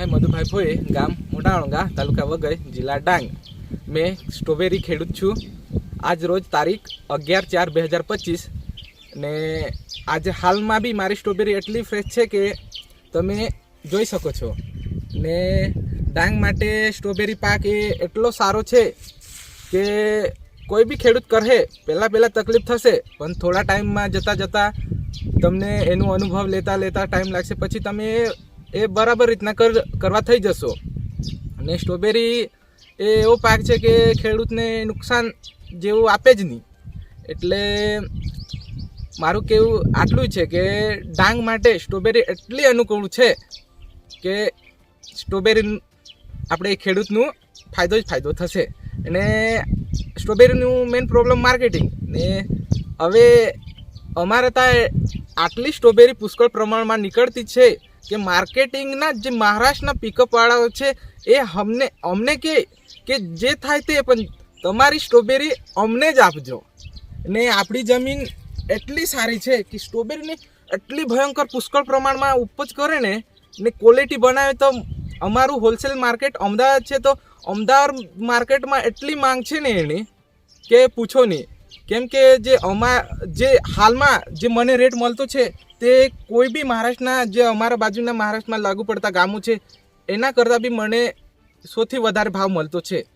રમેશભાઈ મધુભાઈ ભોઈ ગામ મોટાણગા તાલુકા વગર જિલ્લા ડાંગ. મેં સ્ટ્રોબેરી ખેડૂત છું. આજ રોજ તારીખ અગિયાર ચાર બે હજાર પચીસ. ને આજે હાલમાં બી મારી સ્ટ્રોબેરી એટલી ફ્રેશ છે કે તમે જોઈ શકો છો. ને ડાંગ માટે સ્ટ્રોબેરી પાક એ એટલો સારો છે કે કોઈ બી ખેડૂત કરે પહેલાં પહેલાં તકલીફ થશે, પણ થોડા ટાઈમમાં જતાં જતાં તમને એનો અનુભવ લેતા લેતા ટાઈમ લાગશે. પછી તમે એ- બરાબર રીતના કર, કરવા થઈ જશો. અને સ્ટ્રોબેરી એ એવો પાક છે કે ખેડૂતને નુકસાન જેવું આપે જ નહીં. એટલે મારું કેવું આટલું છે કે ડાંગ માટે સ્ટ્રોબેરી એટલી અનુકૂળ છે કે સ્ટ્રોબેરી આપણે ખેડૂતનું ફાયદો જ ફાયદો થશે. અને સ્ટ્રોબેરીનું મેઇન પ્રોબ્લેમ માર્કેટિંગ ને હવે અમારે ત્યાં આટલી સ્ટ્રોબેરી પુષ્કળ પ્રમાણમાં નીકળતી છે. કે માર્કેટિંગના જે મહારાષ્ટ્રના પિકઅપવાળાઓ છે, એ અમને અમને કે કે જે થાય તે, પણ તમારી સ્ટ્રોબેરી અમને જ આપજો. ને આપણી જમીન એટલી સારી છે કે સ્ટ્રોબેરીની એટલી ભયંકર પુષ્કળ પ્રમાણમાં ઉપજ કરે ને ને ક્વોલિટી બનાવે તો અમારું હોલસેલ માર્કેટ અમદાવાદ છે તો અમદાવાદ માર્કેટમાં એટલી માંગ છે ને એની, કે પૂછો નહીં. કેમ કે જે અમા, જે હાલમાં જે મને રેટ મળતો છે, તે કોઈ બી મહારાષ્ટ્રના, જે અમારા બાજુના મહારાષ્ટ્રમાં લાગુ પડતા ગામો છે, એના કરતાં બી મને સૌથી વધારે ભાવ મળતો છે.